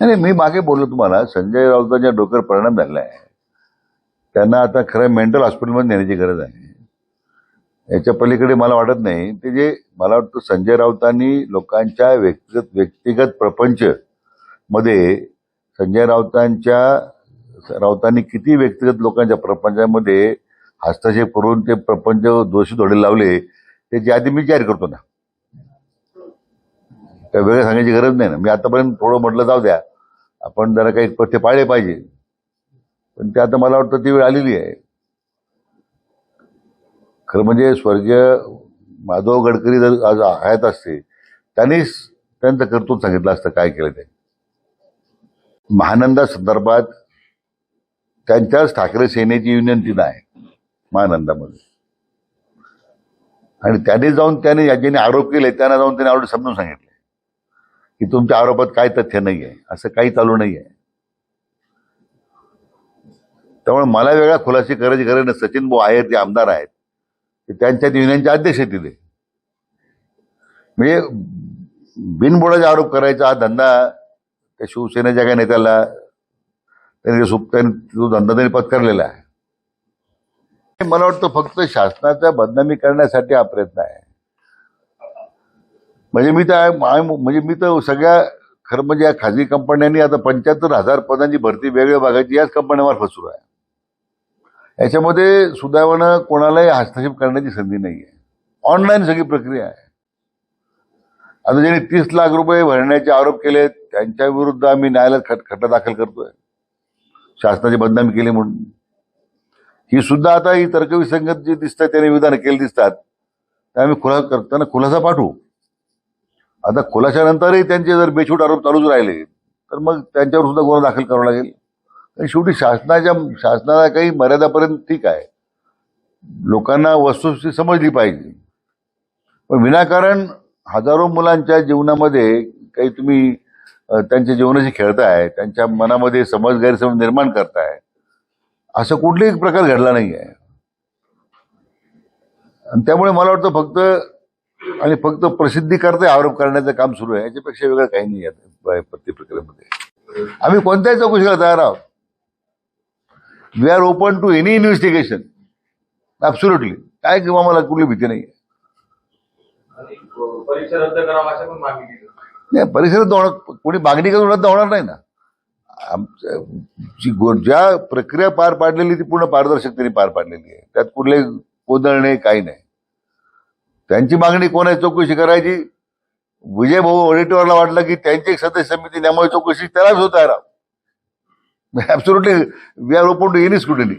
नाही मी मागे बोललो तुम्हाला संजय राऊतांच्या डोक्यावर परिणाम झालेला आहे त्यांना आता खरं मेंटल हॉस्पिटलमध्ये नेण्याची गरज आहे. याच्या पलीकडे मला वाटत नाही ते जे मला वाटतं संजय राऊतांनी लोकांच्या व्यक्तिगत व्यक्तिगत प्रपंच मध्ये संजय राऊतांच्या राऊतांनी किती व्यक्तिगत लोकांच्या प्रपंचामध्ये हस्तक्षेप करून ते प्रपंच दोषी थोडे लावले त्याचे आधी मी जाहीर करतो ना. काही वेगळं सांगायची गरज नाही ना. मी आतापर्यंत थोडं म्हटलं जाऊ द्या. आपण जरा काही पथ्य पाळले पाहिजे. पण ते आता मला वाटतं ती वेळ आलेली आहे. खरं म्हणजे स्वर्गीय माधव गडकरी जर आज आहेत असते त्यांनीच त्यांचं कर्तृत्व सांगितलं असतं काय केलं ते. महानंदा संदर्भात त्यांच्याच ठाकरे सेनेची विनंती नाही महानंदामध्ये. आणि त्याने जाऊन त्याने ज्यांनी आरोप केले त्यांना जाऊन त्याने आवडे समजून सांगितले. की तुमच्या आरोपात काय तथ्य नाही आहे असं काही चालू नाही आहे त्यामुळे मला वेगळा खुलासे करायची गरज नाही. सचिन भाऊ आहेत ते आमदार आहेत ते त्यांच्या युनियनचे अध्यक्ष तिथे. म्हणजे बिनबुडाचा आरोप करायचा हा धंदा त्या शिवसेनेच्या काही नेत्याला त्यांनी सुप- तो धंदा त्यांनी पत्करलेला आहे. मला वाटतं फक्त शासनाचा बदनामी करण्यासाठी हा प्रयत्न आहे. म्हणजे मी तर म्हणजे मी तर सगळ्या खरं म्हणजे या खाजगी कंपन्यांनी आता पंच्याहत्तर हजार पदांची भरती वेगळ्या भागाची याच कंपन्यांमार्फत सुरू आहे. याच्यामध्ये सुदैवानं कोणालाही हस्तक्षेप करण्याची संधी नाही आहे ऑनलाईन सगळी प्रक्रिया आहे. आता ज्यांनी तीस लाख रुपये भरण्याचे आरोप केले त्यांच्या विरुद्ध आम्ही न्यायालयात खट खटला दाखल करतोय. शासनाची बदनामी केली म्हणून. ही सुद्धा आता ही तर्कविसंगत जी दिसतात त्याने विधान केली दिसतात ते आम्ही खुला करताना खुलासा पाठवू. आता खुलाशानंतरही त्यांचे जर बेछूट आरोप चालूच राहिले तर मग त्यांच्यावर सुद्धा गुन्हा दाखल करावा लागेल. आणि शेवटी शासनाच्या शासनाला काही मर्यादापर्यंत ठीक आहे. लोकांना वस्तुस्थिती समजली पाहिजे. पण विनाकारण हजारो मुलांच्या जीवनामध्ये काही तुम्ही त्यांच्या जीवनाशी खेळताय त्यांच्या मनामध्ये समज गैरसमज निर्माण करताय असं कुठलाही प्रकार घडला नाही आहे आणि त्यामुळे मला वाटतं फक्त आणि फक्त प्रसिद्धी करता आरोप करण्याचं काम सुरू आहे. याच्यापेक्षा वेगळं काही नाही आहे प्रत्येक प्रक्रियेमध्ये. आम्ही कोणत्याही चौकशीला तयार आहोत. We are open to any investigation absolutely काय किंवा मला कुठली भीती नाही नाही परिसरात होणार कोणी मागणी करून रद्द होणार नाही ना. आमच्या ज्या प्रक्रिया पार पाडलेली ती पूर्ण पारदर्शकतेने पार पाडलेली आहे. त्यात कुठले कोदळणे काही नाही. त्यांची मागणी कोण आहे चौकशी करायची? विजय भाऊ वडेट्टीवारला वाटलं की त्यांची एक सदस्य समिती नेमावी चौकशी त्यालाच होत आहे absolutely we are open to any scrutiny